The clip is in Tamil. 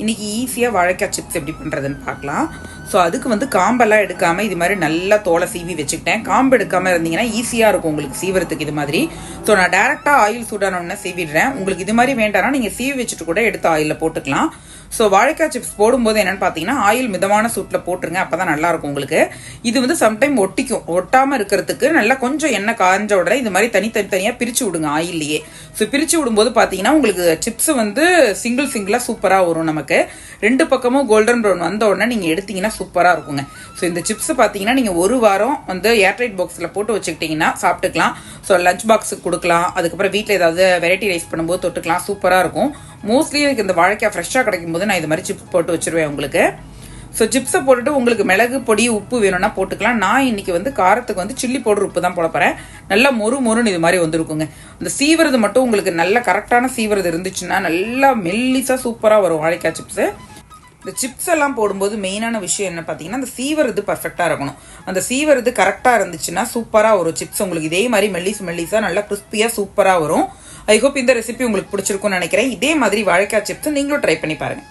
இன்றைக்கி ஈஸியாக வாழைக்காய் சிப்ஸ் எப்படி பண்ணுறதுன்னு பார்க்கலாம். ஸோ அதுக்கு வந்து காம்பெல்லாம் எடுக்காமல் இது மாதிரி நல்லா தோலை சீவி வச்சுக்கிட்டேன். காம்பு எடுக்காமல் இருந்தீங்கன்னா ஈஸியாக இருக்கும் உங்களுக்கு சீவரத்துக்கு இது மாதிரி. ஸோ நான் டேரெக்டாக ஆயில் சூடானோடனே சீவிடுறேன். உங்களுக்கு இது மாதிரி வேண்டாம்னா நீங்கள் சீவி வச்சுட்டு கூட எடுத்து ஆயிலில் போட்டுக்கலாம். ஸோ வாழைக்காய் சிப்ஸ் போடும்போது என்னென்னு பார்த்தீங்கன்னா ஆயில் மிதமான சூட்டில் போட்டுருங்க. அப்போ தான் நல்லாயிருக்கும் உங்களுக்கு. இது வந்து சம்டைம் ஒட்டிக்கும். ஒட்டாமல் இருக்கிறதுக்கு நல்லா கொஞ்சம் எண்ணெய் காஞ்ச உடனே இது மாதிரி தனித்தனி தனியாக பிரித்து விடுங்க ஆயில்லையே ஸோ பிரித்து விடும்போது பார்த்தீங்கன்னா உங்களுக்கு சிப்ஸ் வந்து சிங்கிள் சிங்கிளாக சூப்பராக வரும் நமக்கு. ரெண்டு பக்கமும் கோல்டன் ப்ரௌன் வந்த உடனே நீங்கள் எடுத்தீங்கன்னா சூப்பராக இருக்குங்க. ஸோ இந்த சிப்ஸ் பார்த்தீங்கன்னா நீங்கள் ஒரு வாரம் வந்து ஏர்டைட் பாக்ஸில் போட்டு வச்சுக்கிட்டிங்கன்னா சாப்பிட்டுக்கலாம். ஸோ லஞ்ச் பாக்ஸுக்கு கொடுக்கலாம். அதுக்கப்புறம் வீட்டில் ஏதாவது வெரைட்டி ரைஸ் பண்ணும்போது தொட்டுக்கலாம். சூப்பராக இருக்கும். மோஸ்ட்லி எனக்கு இந்த வாழைக்காய் ஃப்ரெஷ்ஷாக கிடைக்கும் போது நான் இது மாதிரி சிப்ஸ் போட்டு வச்சுருவேன் உங்களுக்கு. ஸோ சிப்ஸை போட்டுட்டு உங்களுக்கு மிளகு பொடி உப்பு வேணும்னா போட்டுக்கலாம். நான் இன்றைக்கி வந்து காரத்துக்கு வந்து சில்லி பவுடர் உப்பு தான் போட போகிறேன் நல்லா மொறு மொறுன்னு இது மாதிரி வந்திருக்குங்க. இந்த சீவரது மட்டும் உங்களுக்கு நல்ல கரெக்டான சீவரது இருந்துச்சுன்னா நல்லா மெல்லிஸாக சூப்பராக வரும் வாழைக்காய் சிப்ஸு இந்த சிப்ஸ் எல்லாம் போடும்போது மெயினான விஷயம் என்ன பார்த்தீங்கன்னா அந்த சீவரது பர்ஃபெக்டாக இருக்கணும். அந்த சீவரது கரெக்டாக இருந்துச்சுன்னா சூப்பராக வரும் சிப்ஸ் உங்களுக்கு. இதே மாதிரி மெல்லிஸ் மெல்லிஸாக நல்லா கிறிஸ்பியாக சூப்பராக வரும். ஐ ஹோப் இந்த ரெசிபி உங்களுக்கு பிடிச்சிருக்கும்னு நினைக்கிறேன். இதே மாதிரி வாழைக்காய் சிப்ஸ் நீங்களும் ட்ரை பண்ணி பாருங்கள்